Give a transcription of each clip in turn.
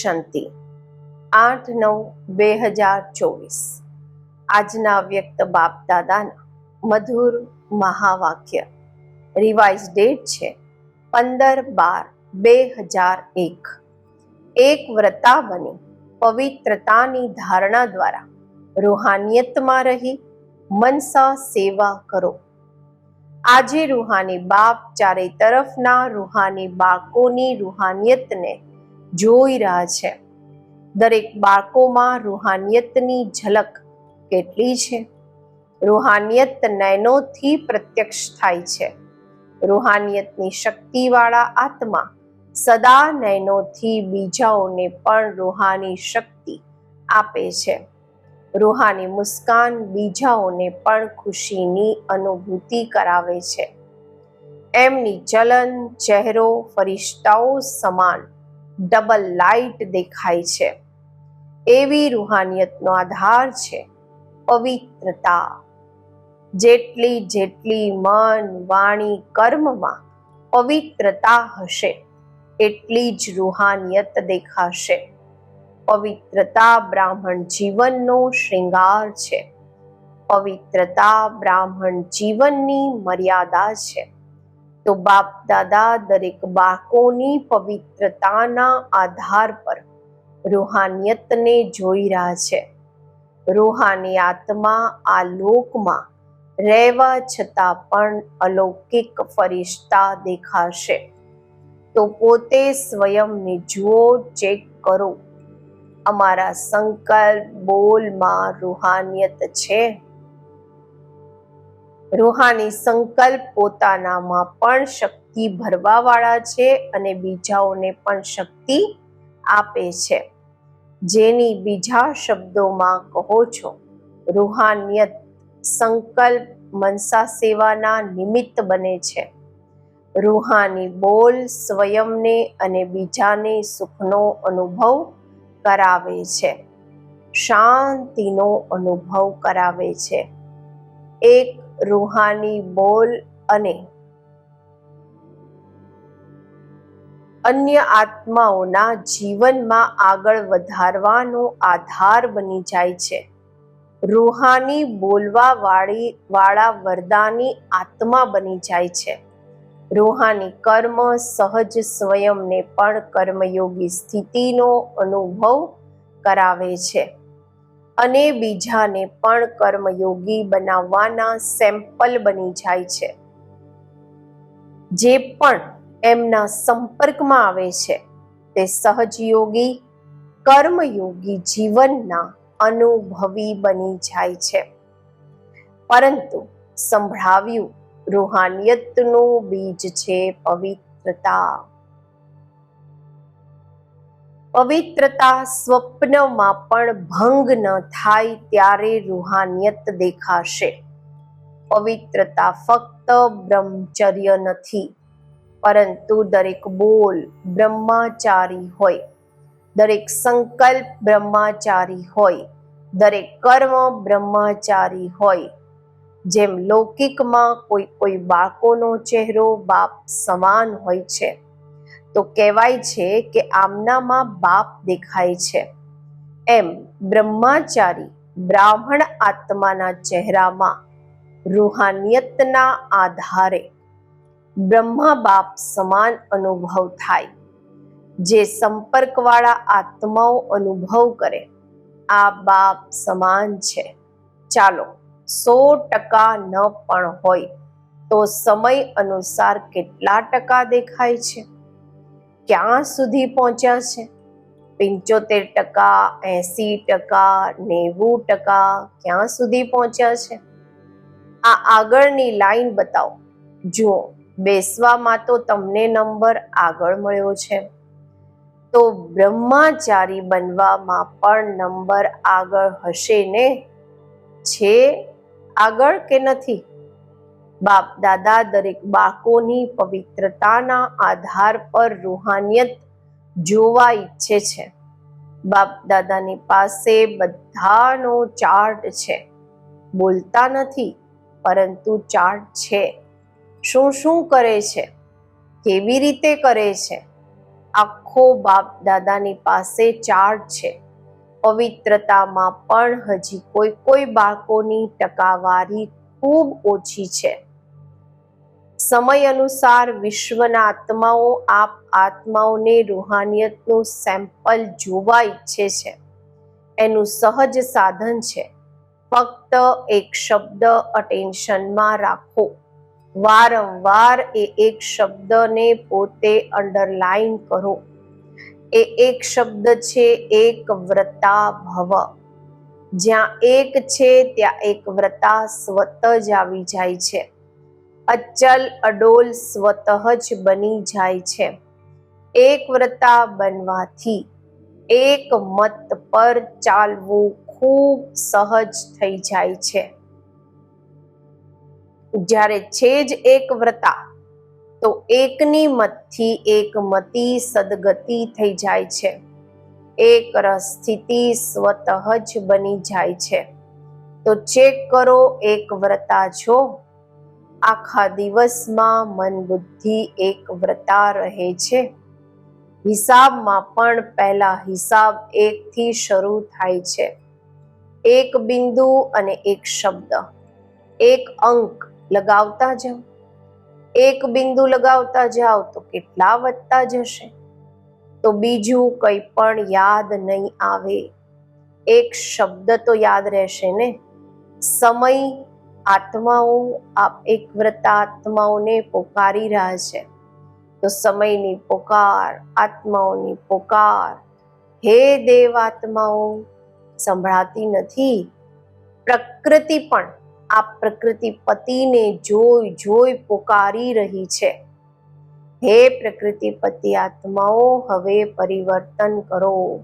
શાંતિ. આઠ નવ બે હજાર ચોવીસ. આજના વ્યક્ત બાપ દાદાના મધુર મહાવાક્ય. રિવાઇઝ ડેટ છે પંદર બાર બે હજાર એક. એક વ્રતા બની પવિત્રતાની ધારણા દ્વારા રૂહાનિયતમાં રહી, મનસા સેવા કરો. આજે રૂહાની બાપ ચારે તરફના રૂહાની બાળકોની રૂહાનિયતને જોઈ રહ્યા છે. દરેક બાળકોમાં રૂહાનિયતની ઝલક કેટલી છે? રૂહાનિયત નયનોથી પ્રત્યક્ષ થાય છે. રૂહાનિયતની શક્તિવાળા આત્મા સદા નયનોથી બીજાઓને પણ રૂહાની શક્તિ આપે છે. રૂહાની મુસ્કાન બીજાઓને પણ ખુશીની અનુભૂતિ કરાવે છે. એમની ચલન, ચહેરો, ફરિશ્તાઓ સમાન ડબલ લાઇટ દેખાય છે. એવી રૂહાનિયતનો આધાર છે પવિત્રતા. જેટલી જેટલી મન વાણી કર્મમાં પવિત્રતા હશે, એટલી જ રૂહાનિયત દેખાશે. પવિત્રતા બ્રાહ્મણ જીવનનો શ્રૃંગાર છે. પવિત્રતા બ્રાહ્મણ જીવનની મર્યાદા છે. તો બાપ દાદા દરેક બાળકોની પવિત્રતાના આધાર પર રૂહાનિયતને જોઈ રહ્યા છે. રૂહાની આત્મા આ લોકમાં રહેવા છતાં પણ અલૌકિક ફરિશ્તા દેખાશે. તો પોતે સ્વયંને જુઓ, ચેક કરો. અમારા સંકલ્પ બોલમાં રૂહાનિયત છે. રૂહાની સંકલ્પ પોતાનામાં પણ શક્તિ ભરવાવાળા છે અને બીજાઓને પણ શક્તિ આપે છે. જેની બીજા શબ્દોમાં કહો છો રૂહાનિયત સંકલ્પ મનસા સેવાના નિમિત્ત બને છે. રૂહાની બોલ સ્વયંને અને બીજાને સુખનો અનુભવ કરાવે છે. શાંતિનો અનુભવ કરાવે છે. એક રૂહાની બોલ અને અન્ય આત્માઓના જીવનમાં આગળ વધારવાનો આધાર બની જાય છે. રૂહાની બોલવા વાળી વાળા વરદાની આત્મા બની જાય છે. રૂહાની કર્મ સહજ સ્વયંને પણ કર્મયોગી સ્થિતિનો અનુભવ કરાવે છે. અને બીજાને પણ કર્મયોગી બનાવવાના સેમ્પલ બની જાય છે. જે પણ એમના સંપર્કમાં આવે છે, તે સહજયોગી, કર્મયોગી જીવનના અનુભવી બની જાય છે. પરંતુ સંભળાવ્યું રૂહાનિયતનું બીજ છે પવિત્રતા. પવિત્રતા સ્વપ્નમાં પણ ભંગ ન થાય ત્યારે રૂહાનિયત દેખાશે. પવિત્રતા ફક્ત બ્રહ્મચર્ય નથી, પરંતુ દરેક બોલ બ્રહ્માચારી હોય, દરેક સંકલ્પ બ્રહ્માચારી હોય, દરેક કર્મ બ્રહ્માચારી હોય. જેમ લૌકિકમાં કોઈ કોઈ બાળકોનો ચહેરો બાપ સમાન હોય છે તો કહેવાય છે કે આમનામાં બાપ દેખાય છે. એમ બ્રહ્માચારી બ્રાહ્મણ આત્માના ચહેરામાં રૂહાનિયતના આધારે બ્રહ્મા બાપ સમાન અનુભવ થાય. જે સંપર્કવાળા આત્માઓ અનુભવ કરે, આ બાપ સમાન છે. ચાલો, સો ટકા ન પણ હોય તો સમય અનુસાર કેટલા ટકા દેખાય છે? ક્યાં સુધી પહોંચ્યા છે? પંચોતેર ટકા, એસી ટકા, નેવું ટકા ક્યાં સુધી પહોંચ્યા છે? આ આગળની લાઈન બતાવો. જુઓ, બેસવામાં તો તમને નંબર આગળ મળ્યો છે. તો બ્રહ્માચારી બનવામાં પણ નંબર આગળ હશે ને? છે આગળ કે નથી? બાપ દાદા દરેક બાળકોની પવિત્રતાના આધાર પર રૂહાનિયત જોવા ઈચ્છે છે. બાપ દાદાની પાસે બધાનો ચાર્ટ છે. બોલતા નથી, પરંતુ ચાર્ટ છે. શું શું કરે છે? કેવી રીતે કરે છે? આખો આખો બાપ દાદાની પાસે ચાર્ટ છે. પવિત્રતામાં પણ હજી કોઈ કોઈ બાળકોની ટકાવારી ખૂબ ઓછી છે. સમય અનુસાર વિશ્વના આત્માઓ આપ આત્માઓને રૂહાનિયતનું સેમ્પલ જોવા ઈચ્છે છે. એનું સહજ સાધન છે. ફક્ત એક શબ્દ અટેન્શનમાં રાખો. વારંવાર એ એક શબ્દને પોતે અંડરલાઈન કરો. એ એક શબ્દ છે એક વ્રતા ભવ જ્યાં એક છે, ત્યાં એક વ્રતા સ્વત જ આવી જાય છે. અચલ અડોલ સ્વતઃ જ બની જાય છે. એક વ્રતા બનવાથી એક મત પર ચાલવું ખૂબ સહજ થઈ જાય છે. જ્યારે છે જ એક વ્રતા તો એકની મતથી એક મતી સદગતિ થઈ જાય છે. એક સ્થિતિ સ્વતઃ જ બની જાય છે. તો ચેક કરો એક વ્રતા છો આખા દિવસમાં મન બુદ્ધિ એક વ્રતા રહે છે. હિસાબમાં પણ પહેલા હિસાબ એકથી શરૂ થાય છે. એક બિંદુ અને એક શબ્દ. એક અંક લગાવતા જાઓ. એક બિંદુ લગાવતા જાઓ તો કેટલા વધતા જશે? તો બીજું કંઈ પણ યાદ નહીં આવે. એક શબ્દ તો યાદ રહેશે ને? સમય આત્માઓ આપ એક વ્રતા આત્માઓને પોકારી રહ્યા છે. તો સમયની પોકાર, આત્માઓની પોકાર. હે દેવ આત્માઓ, સંભળાતી નથી. પ્રકૃતિ પણ આ પ્રકૃતિ પતિને જોઈ જોઈ પોકારી રહી છે. હે પ્રકૃતિ પતિ આત્માઓ, હવે પરિવર્તન કરો.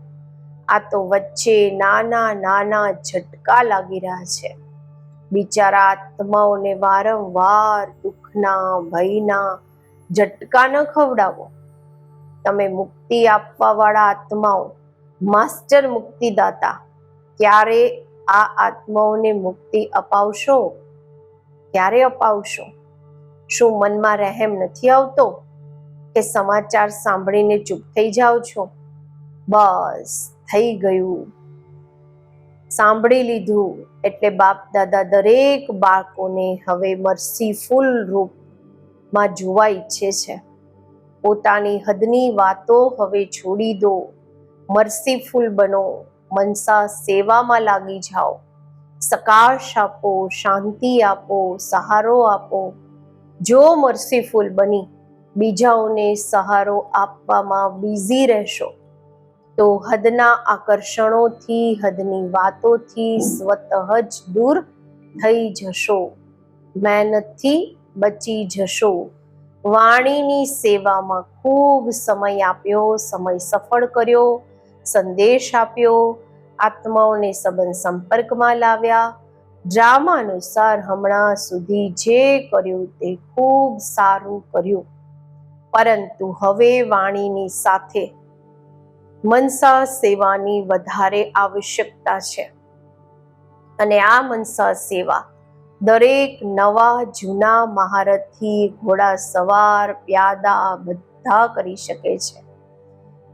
આ તો વચ્ચે નાના નાના ઝટકા લાગી રહ્યા છે. બિચારા આત્માઓને વારંવાર દુઃખના, ભયના ઝટકા ન ખવડાવો. તમે મુક્તિ આપવા વાળા આત્માઓ, માસ્ટર મુક્તિદાતા, ક્યારે આ આત્માઓને મુક્તિ અપાવશો? ક્યારે અપાવશો? શું મનમાં રહેમ નથી આવતો? કે સમાચાર સાંભળીને ચૂપ થઈ જાઓ છો? બસ, થઈ ગયું. સાંભળી લીધું. એટલે બાપ દાદા દરેક બાળકોને હવે મર્સીફુલ રૂપમાં જોવા ઈચ્છે છે. પોતાની હદની વાતો હવે છોડી દો. મર્સીફુલ બનો. મનસા સેવામાં લાગી જાઓ. સકાશ આપો, શાંતિ આપો, સહારો આપો. જો મર્સીફુલ બની, બીજાઓને સહારો આપવામાં બિઝી રહેશો. તો હદના આકર્ષણોથી, હદની વાતોથી સ્વતઃ જ દૂર થઈ જશો. મહેનતથી બચી જશો. વાણીની સેવામાં ખૂબ સમય આપ્યો, સમય સફળ કર્યો, સંદેશ આપ્યો, આત્માઓને સંબંધ સંપર્કમાં લાવ્યા. ડ્રામા અનુસાર હમણાં સુધી જે કર્યું તે ખૂબ સારું કર્યું. પરંતુ હવે વાણીની સાથે મનસા સેવાની વધારે આવશ્યકતા છે. અને આ મનસા સેવા દરેક નવા જૂના મહારથી ઘોડા સવાર, પ્યાદા બધા કરી શકે છે.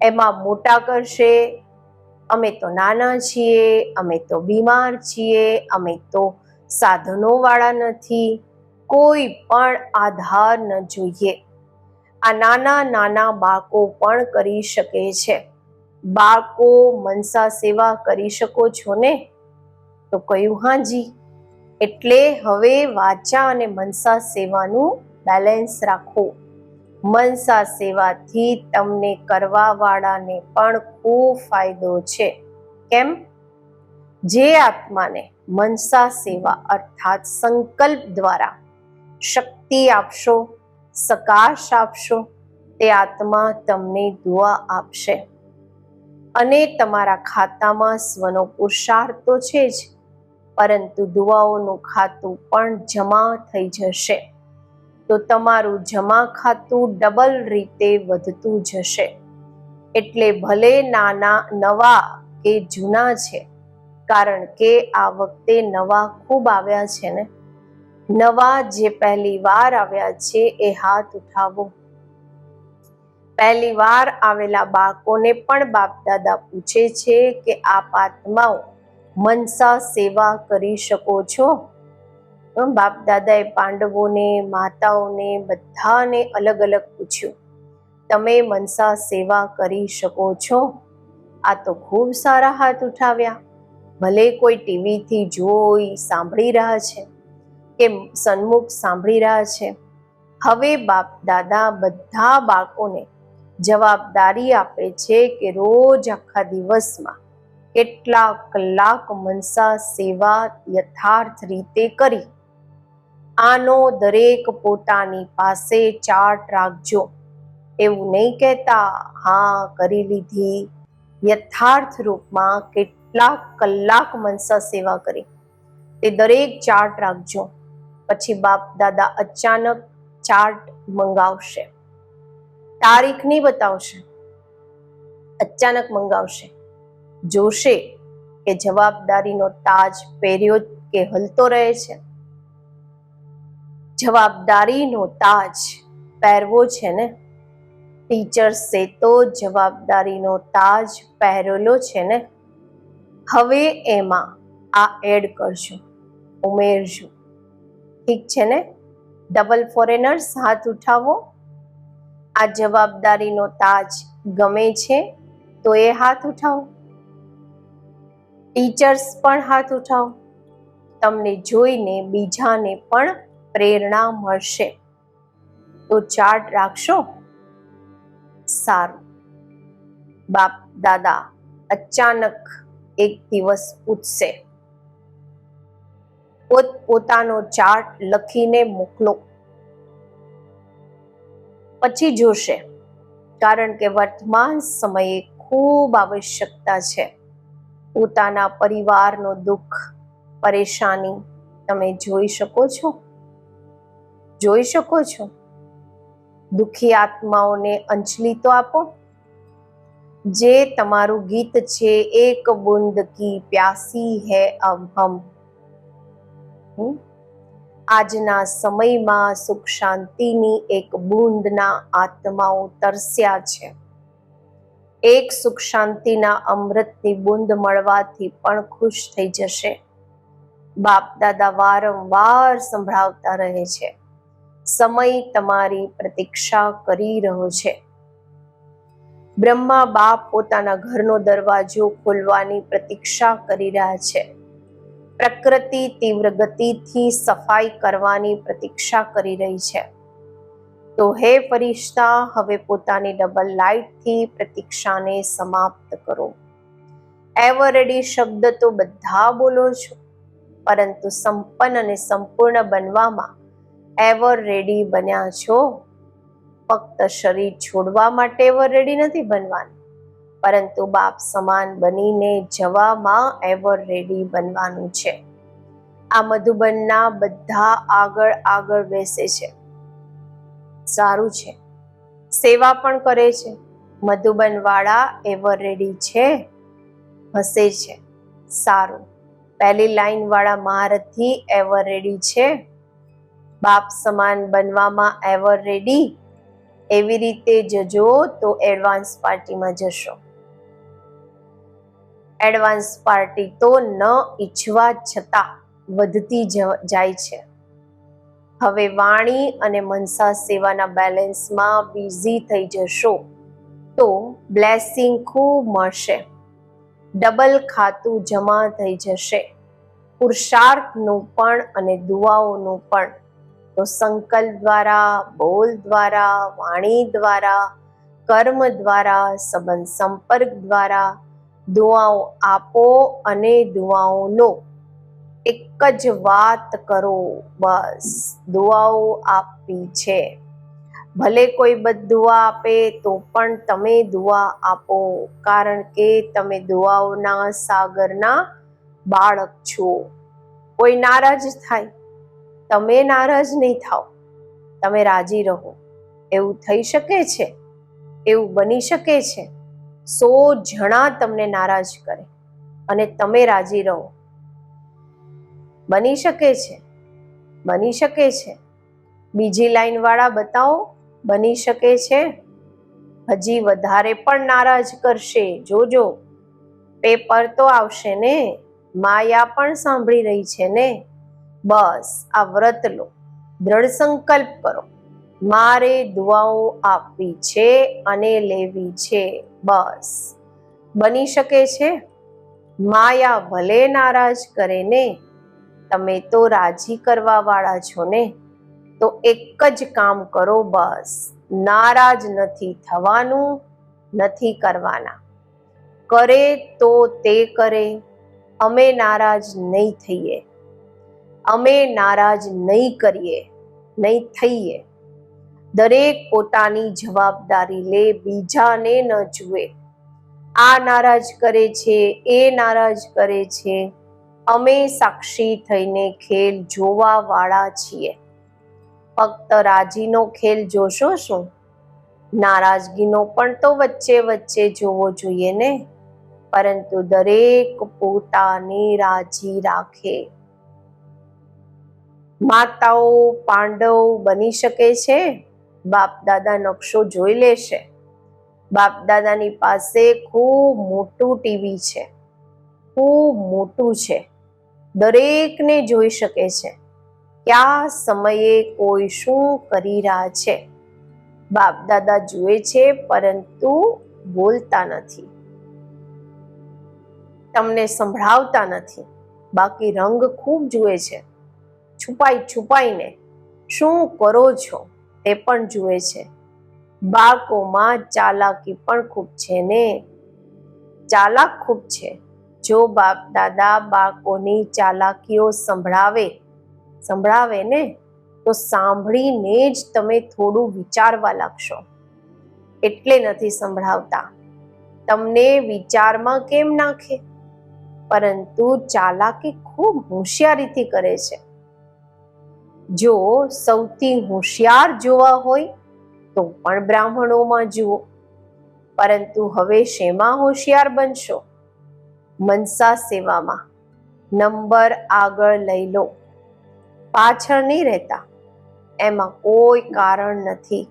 એમાં મોટા કરશે, અમે તો નાના છીએ, અમે તો બીમાર છીએ, અમે તો સાધનો વાળા નથી, કોઈ પણ આધાર ન જોઈએ. આ નાના નાના બાળકો પણ કરી શકે છે. બાળકો મનસા સેવા કરી શકો છો ને? તો કહ્યું હાજી એટલે હવે વાચા અને મનસા સેવાનું બેલેન્સ રાખો. મનસા સેવાથી તમને કરવાવાળાને પણ ખૂબ ફાયદો છે. કેમ? જે આત્માને મનસા સેવા અર્થાત સંકલ્પ દ્વારા શક્તિ આપશો, સકાશ આપશો, તે આત્મા તમને દુઆ આપશે. અને તમારા ખાતામાં સ્વનો પુરુષાર્થ તો છે જ, પરંતુ દુવાઓનું ખાતું પણ જમા થઈ જશે. તો તમારું જમા ખાતું ડબલ રીતે વધતું જશે. એટલે ભલે નાના, નવા કે જૂના છે, કારણ કે આ વખતે નવા ખૂબ આવ્યા છે ને. નવા જે પહેલી વાર આવ્યા છે, એ હાથ ઉઠાવો. પહેલી વાર આવેલા બાળકોને પણ બાપ દાદા પૂછે છે કે આપ આત્માઓ મનસા સેવા કરી શકો છો? બાપ દાદાએ પાંડવોને, માતાઓને, બધાને અલગ અલગ પૂછ્યું. તમે મનસા સેવા કરી શકો છો? આ તો ખૂબ સારા હાથ ઉઠાવ્યા. ભલે કોઈ ટીવીથી જોઈ સાંભળી રહ્યા છે કે સન્મુખ સાંભળી રહ્યા છે. હવે બાપ દાદા બધા બાળકોને જવાબદારી આપે છે કે રોજ આખા દિવસમાં કેટલા કલાક મનસા સેવા યથાર્થ રીતે કરી. આનો દરેક પોતાની પાસે ચાર્ટ રાખજો. એવું નહીં કહેતા, હા, કરી લીધી. યથાર્થ રૂપમાં કેટલા કલાક મનસા સેવા કરી. તે દરેક ચાર્ટ રાખજો. પછી બાપ દાદા અચાનક ચાર્ટ મંગાવશે. તારીખ નહીં બતાવશે. અચાનક મંગાવશે. જોશે કે જવાબદારીનો તાજ પહેર્યો કે હલતો રહે છે. જવાબદારીનો તાજ પહેરવો છે ને? ટીચર્સે તો જવાબદારીનો તાજ પહેરેલો છે ને? હવે એમાં આ એડ કરજો, ઉમેરજો. ઠીક છે ને? ડબલ ફોરેનર્સ હાથ ઉઠાવો. આ જવાબદારીનો તાજ ગમે છે, તો એ હાથ ઉઠાવો. ટીચર્સ પણ હાથ ઉઠાવો. તમને જોઈને બીજાને પણ પ્રેરણા મળશે. તો ચાર્ટ રાખશો? સારું. બાપ, દાદા, અચાનક એક દિવસ પૂછશે. પોત પોતાનો ચાર્ટ લખીને મોકલો. પછી જોશે. કારણ કે વર્તમાન સમયે ખૂબ આવશ્યકતા છે. પોતાના પરિવારનો દુઃખ, પરેશાની તમે જોઈ શકો છો? જોઈ શકો છો? દુઃખી આત્માઓને અંજલિ તો આપો. જે તમારું ગીત છે એક બુંદ કી પ્યાસી હે અબ હમ? આજના સમયમાં સુખ શાંતિની એક બૂંદના આત્માઓ તરસ્યા છે. એક સુખ શાંતિના અમૃતની બૂંદ મળવાથી પણ ખુશ થઈ જશે. બાપ દાદા વારંવાર સંભળાવતા રહે છે. સમય તમારી પ્રતીક્ષા કરી રહ્યો છે. બ્રહ્મા બાપ પોતાના ઘરનો દરવાજો ખોલવાની પ્રતીક્ષા કરી રહ્યા છે. પ્રકૃતિ તીવ્ર ગતિથી સફાઈ કરવાની પ્રતીક્ષા કરી રહી છે. તો હે ફરિશ્તા, હવે પોતાની ડબલ લાઇટથી પ્રતીક્ષાને સમાપ્ત કરો. એવર રેડી શબ્દ તો બધા બોલો છો, પરંતુ સંપન્ન અને સંપૂર્ણ બનવામાં એવર રેડી બન્યા છો. ફક્ત શરીર છોડવા માટે એવર રેડી નથી બનવાનું. પરંતુ બાપ સમાન બનીને જવામાં એવર રેડી બનવાનું છે. આ મધુબનના બધા આગળ આગળ બેસે છે. સારું છે. સેવા પણ કરે છે. મધુબન વાળા એવર રેડી છે. હસે છે. સારું. પહેલી લાઈન વાળા મહારથી એવર રેડી છે. બાપ સમાન બનવામાં એવર રેડી એવી રીતે જજો તો એડવાન્સ પાર્ટીમાં જશો. એડવાન્સ પાર્ટી તો ન ઈચ્છવા છતાં વધતી જાય છે. હવે વાણી અને મનસા સેવાના બેલેન્સમાં બિઝી થઈ જશો તો બ્લેસિંગ ખૂબ મળશે. ડબલ ખાતું જમા થઈ જશે. પુરુષાર્થનું પણ અને દુઆઓનું પણ. તો સંકલ્પ દ્વારા, બોલ દ્વારા, વાણી દ્વારા, કર્મ દ્વારા, સંબંધ સંપર્ક દ્વારા દુઆઓ આપો અને દુઆઓ લો એક જ વાત કરો, બસ દુઆઓ આપવી છે. ભલે કોઈ દુઆ આપે તો પણ તમે દુઆ આપો, કારણ કે તમે દુઆઓના સાગરના બાળક છો. કોઈ નારાજ થાય, તમે નારાજ નહીં થાઓ. તમે રાજી રહો. એવું થઈ શકે છે? એવું બની શકે છે? સો જણા તમને નારાજ કરે અને તમે રાજી રહો. બની શકે છે, બની શકે છે. બીજી લાઈન વાળા બતાવો, બની શકે છે? હજી વધારે પણ નારાજ કરશે. જોજો, પેપર તો આવશે ને? માયા પણ સાંભળી રહી છે ને? બસ, આ વ્રત લો. દ્રઢ સંકલ્પ કરો. મારે દુઆઓ આપવી છે અને લેવી છે, બસ. બની શકે છે? માયા ભલે નારાજ કરે ને, તમે તો રાજી કરવા વાળા છો ને, તો એક જ કામ કરો બસ. નારાજ નથી થવાનું, નથી કરવાના. કરે તો તે કરે, અમે નારાજ નહીં થઈએ. અમે નારાજ નહીં કરીએ, નહીં થઈએ. દરેક પોતાની જવાબદારી લે, બીજાને ન જુએ. આ નારાજ કરે છે, એ નારાજ કરે છે. અમે સાક્ષી થઈને ખેલ જોવા વાળા છીએ. ફક્ત રાજીનો ખેલ જોશો શું? નારાજગીનો પણ તો વચ્ચે વચ્ચે જોવો જોઈએ ને? પરંતુ દરેક પોતાને રાજી રાખે. માતાઓ, પાંડવ બની શકે છે? બાપ દાદા નકશો જોઈ લેશે. બાપ દાદાની પાસે ખૂબ મોટું ટીવી છે. ખૂબ મોટું છે. દરેકને જોઈ શકે છે. કયા સમયે કોઈ શું કરી રહ્યા છે. બાપ દાદા જુએ છે, પરંતુ બોલતા નથી. તમને સંભળાવતા નથી. બાકી રંગ ખૂબ જુએ છે. છુપાઈ છુપાઈને, શું કરો છો? તે પણ જુએ છે. બાળકોમાં ચાલાકી પણ ખૂબ છે ને? ચાલાક ખૂબ છે. જો બાપ, દાદા બાળકોની ચાલાકીઓ સંભળાવે સંભળાવે ને, તો સાંભળીને જ તમે થોડું વિચારવા લાગશો. એટલે નથી સંભળાવતા. તમને વિચારમાં કેમ નાખે? પરંતુ ચાલાકી ખૂબ હોશિયારીથી કરે છે. જો સૌથી હોશિયાર જોવા હોય, તો પણ બ્રાહ્મણોમાં જુઓ. પરંતુ હવે શેમાં હોશિયાર બનશો? મનસા સેવામાં. નંબર આગળ લઈ લો. પાછળ નહીં રહેતા. એમાં કોઈ કારણ નથી.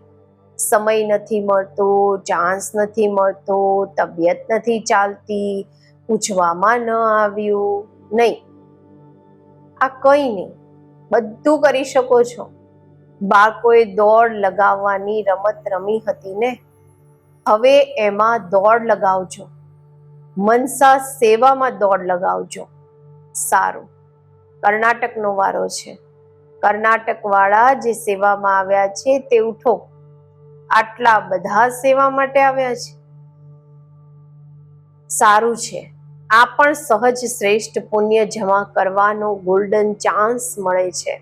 સમય નથી મળતો ચાન્સ નથી મળતો, તબિયત નથી ચાલતી, પૂછવામાં ન આવ્યું. નહીં. આ કંઈ નહીં. બધું કરી શકો છો. બાળકોએ દોડ લગાવવાની રમત રમી હતી ને? હવે એમાં દોડ લગાવજો. મનસા સેવામાં દોડ લગાવજો. સારું. કર્ણાટકનો વારો છે. કર્ણાટકવાળા જે સેવામાં આવ્યા છે તે ઉઠો. આટલા બધા સેવા માટે આવ્યા છે. સારું છે. આ પણ સહજ શ્રેષ્ઠ પુણ્ય જમા કરવાનો ગોલ્ડન ચાન્સ મળે છે.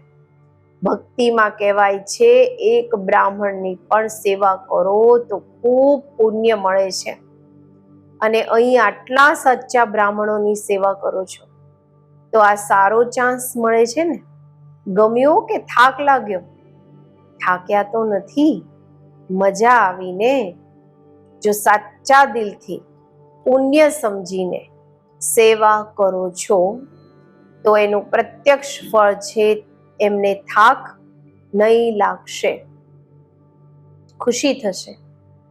ભક્તિમાં કહેવાય છે, એક બ્રાહ્મણની પણ સેવા કરો તો ખૂબ પુણ્ય મળે છે. અને અહીં આટલા સચ્ચા બ્રાહ્મણોની સેવા કરો છો? તો આ સારો ચાન્સ મળે છે ને? ગમ્યો કે થાક લાગ્યો? થાક્યા તો નથી. મજા આવીને જો સાચા દિલથી પુણ્ય સમજીને સેવા કરો છો, તો એનું પ્રત્યક્ષ ફળ છે એમને થાક નહીં લાગશે. ખુશી થશે.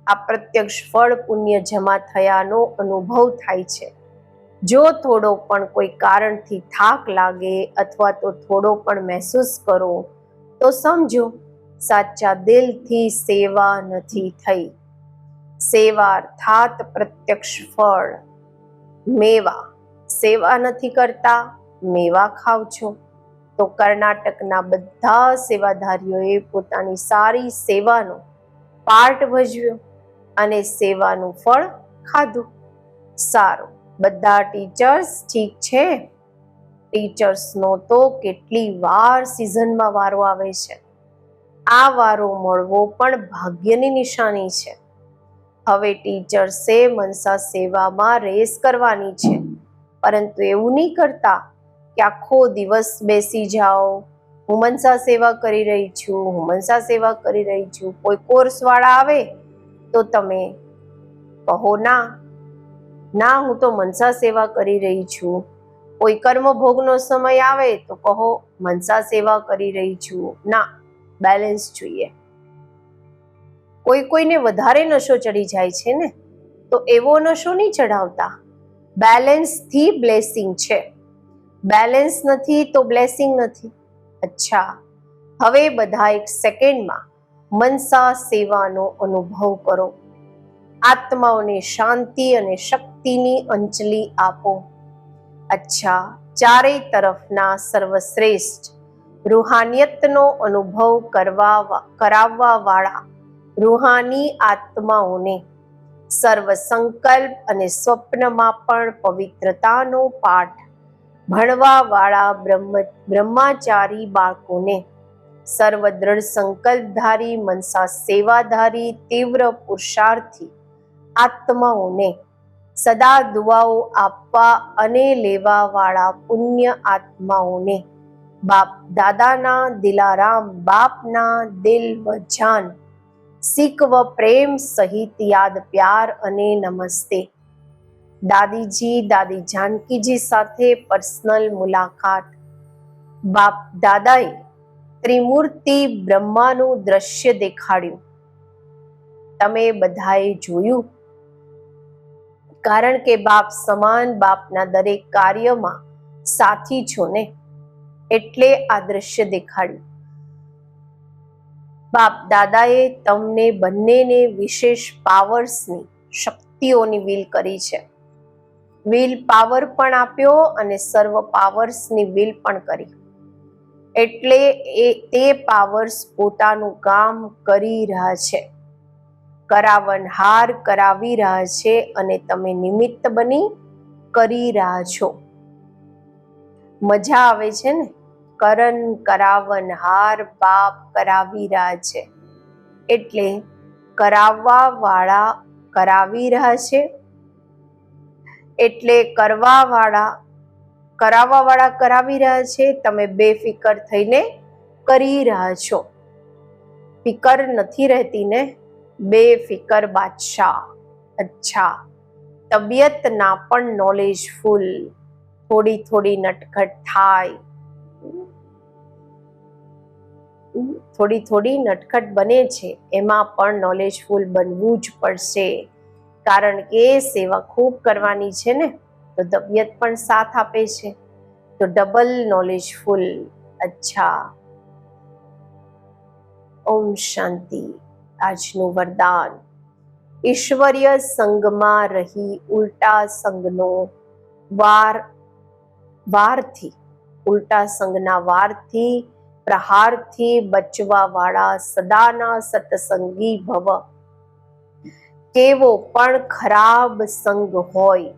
આ પ્રત્યક્ષ ફળ પુણ્ય જમા થયાનો અનુભવ થાય છે. જો થોડો પણ કોઈ કારણથી થાક લાગે અથવા તો થોડો પણ મહેસૂસ કરો, તો સમજો સાચા દિલથી સેવા નથી થઈ. સેવા અર્થાત પ્રત્યક્ષ ફળ. મેવા. સેવા નથી કરતા, મેવા ખાવ છો. તો કર્ણાટકના બધા સેવાધારીઓએ પોતાની સારી સેવાનો પાર્ટ ભજવ્યો અને સેવાનું ફળ ખાધું. સારું, બધા ટીચર્સ ઠીક છે? ટીચર્સનો તો કેટલી વાર સિઝનમાં વારો આવે છે. આ વારો મળવો પણ ભાગ્યની નિશાની છે. હવે ટીચર્સે મનસા સેવામાં રેસ કરવાની છે. પરંતુ એવું નહીં કરતા કે આખો દિવસ બેસી જાઓ. હું મનસા સેવા કરી રહી છું, હું મનસા સેવા કરી રહી છું. કોઈ કોર્સવાળા આવે તો તમે કહો ના. ના, હું તો મનસા સેવા કરી રહી છું. કોઈ કર્મભોગનો સમય આવે તો કહો મનસા સેવા કરી રહી છું. ના બેલેન્સ જોઈએ. કોઈ કોઈને વધારે નશો ચડી જાય છે ને, તો એવો નશો નહીં ચડાવતા બેલેન્સથી બ્લેસિંગ છે. બેલેન્સ નથી તો બ્લેસિંગ નથી. અચ્છા. હવે બધા એક સેકન્ડમાં મનસા સેવાનો અનુભવ કરો. આત્માઓને શાંતિ અને શક્તિની અંચલી આપો. અચ્છા. ચારેય તરફના સર્વશ્રેષ્ઠ. રૂહાનિયતનો અનુભવ કરવા કરાવવા વાળા રૂહાની આત્માઓને સર્વ સંકલ્પ અને સ્વપ્નમાં પણ પવિત્રતાનો પાઠ ભણવા વાળા બ્રહ્મ, બ્રહ્માચારી બાળકોને સર્વ દ્રઢ સંકલ્પધારી, મનસા સેવાધારી, તીવ્ર પુરુષાર્થી આત્માઓને સદા દુઆઓ આપવા અને લેવા વાળા પુણ્ય આત્માઓને બાપ દાદાના દિલારામ, બાપના દિલ વ જાન શીખ વ પ્રેમ સહિત યાદ પ્યાર અને નમસ્તે. દાદીજી, દાદી જાનકીજી સાથે પર્સનલ મુલાકાત. બાપ દાદાએ ત્રિમૂર્તિ બ્રહ્માનું દ્રશ્ય દેખાડ્યું. તમે બધાએ જોયું? કારણ કે બાપ સમાન બાપના દરેક કાર્યમાં સાથી છો ને, એટલે આ દ્રશ્ય દેખાડ્યું. બાપ દાદાએ તમને બંનેને વિશેષ પાવર્સની શક્તિઓની વિલ કરી છે. વિલ પાવર પણ આપ્યો અને સર્વ પાવર્સની વિલ પણ કરી. એટલે એ, તે પાવર્સ પોતાનું કામ કરી રહ્યા છે. કરાવનહાર કરાવી રહ્યા છે અને તમે નિમિત્ત બની કરી રહ્યા છો. મજા આવે છે ને? કરન કરાવનહાર બાપ કરાવી રહ્યા છે. એટલે કરાવવા વાળા કરાવી રહ્યા છે? એટલે કરવા વાળા કરાવવા વાળા કરાવી રહ્યા છે, તમે બેફિકર થઈને કરી રહ્યા છો. ફિકર નથી રહેતી ને? બેફિકર બાદશાહ. અચ્છા. તબિયતના પણ નોલેજફુલ થોડી થોડી નટખટ થાય. થોડી થોડી નટખટ બને છે. એમાં પણ નોલેજફુલ બનવું જ પડશે. કારણ કે સેવા ખૂબ કરવાની છે ને, તો તબિયત પણ સાથ આપે છે. તો ડબલ નોલેજફુલ અચ્છા. ઓમ શાંતિ, આજનું વરદાન. ઈશ્વરીય સંગમાં રહી ઉલટા સંગનો વાર, વારથી, ઉલટા સંગના વારથી પ્રહારથી બચવા વાળા સદાના સત્સંગી ભવ. કેવો પણ ખરાબ સંગ હોય,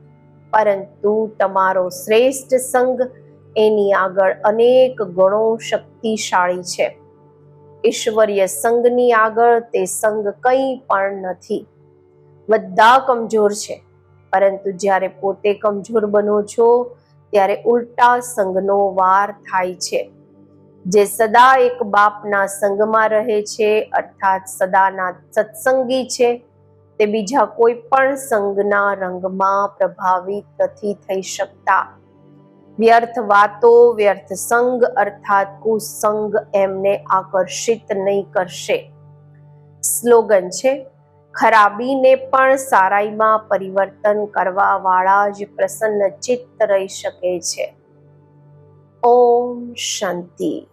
પરંતુ તમારો શ્રેષ્ઠ સંગ એની આગળ અનેક ગણો શક્તિશાળી છે. ઈશ્વરીય સંઘની આગળ તે સંઘ કંઈ પણ નથી. બધા કમજોર છે, પરંતુ જ્યારે પોતે કમજોર બનો છો, ત્યારે ઉલટા સંઘનો વાર થાય છે. જે સદા એક બાપના સંગમાં રહે છે, અર્થાત સદાના સત્સંગી છે, તે બીજા કોઈ પણ સંગના રંગમાં પ્રભાવિત નથી થઈ શકતા. વ્યર્થ વાતો, વ્યર્થ સંગ, અર્થાત કુસંગ એમને આકર્ષિત નહીં કરશે. સ્લોગન છે, ખરાબીને પણ સારાઈમાં પરિવર્તન કરવા વાળા જ પ્રસન્ન ચિત્ત રહી શકે છે. ઓમ શાંતિ.